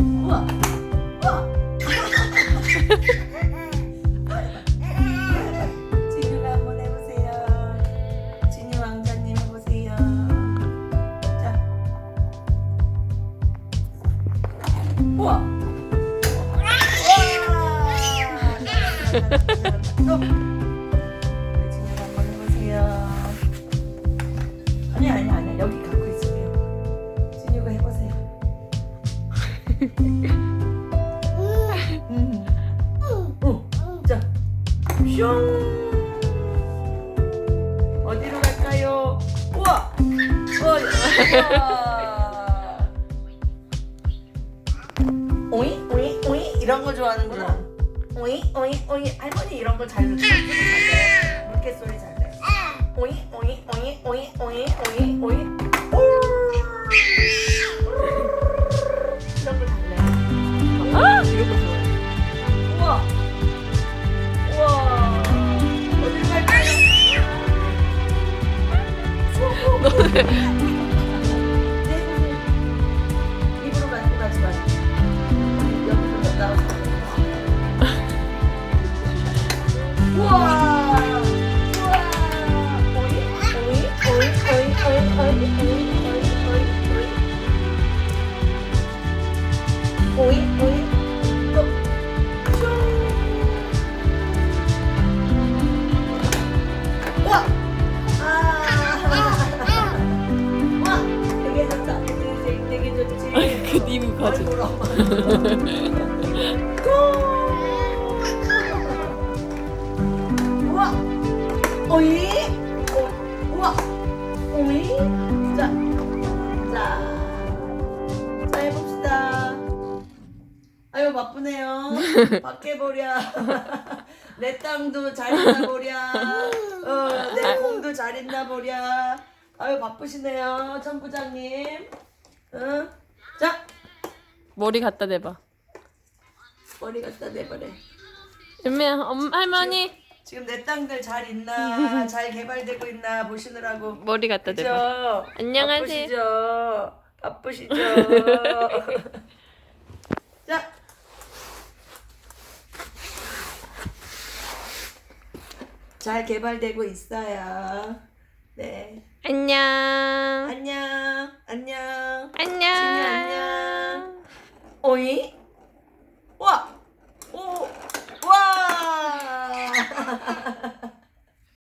우와. 우와. 진유가 한번 해보세요. 진유 왕자님 해보세요. 자. 우와. 우와. 잘한다, 잘한다. 또. 슝. 어디로 갈까요? 우와, 우와. 오이, 오이, 오이 이런 거 좋아하는구나. 오이, 오이, 오이. 할머니 이런 거잘 돼. 물개 소리 잘 돼. 오이, 오이, 오이, 오이, 오이, 오이, 오이. 多。对 고! 우와! 오이? 오, 우와! 오이? 자, 자, 자 해봅시다. 아유 바쁘네요. 밖에 보랴. 내 땅도 잘 있나 보랴. 어, 내 공도 잘 있나 보랴. 아유 바쁘시네요, 천 부장님. 응? 자, 머리 갖다 대봐. 머리 갖다 대버려. 윤미야 엄 할머니 지금 내 땅들 잘 있나, 잘 개발되고 있나 보시느라고. 머리 갖다 그죠? 대봐. 안녕하세요. 바쁘시죠? 바쁘시죠? 자. 잘 개발되고 있어요. 네. 안녕. 안녕. 안녕. Oi?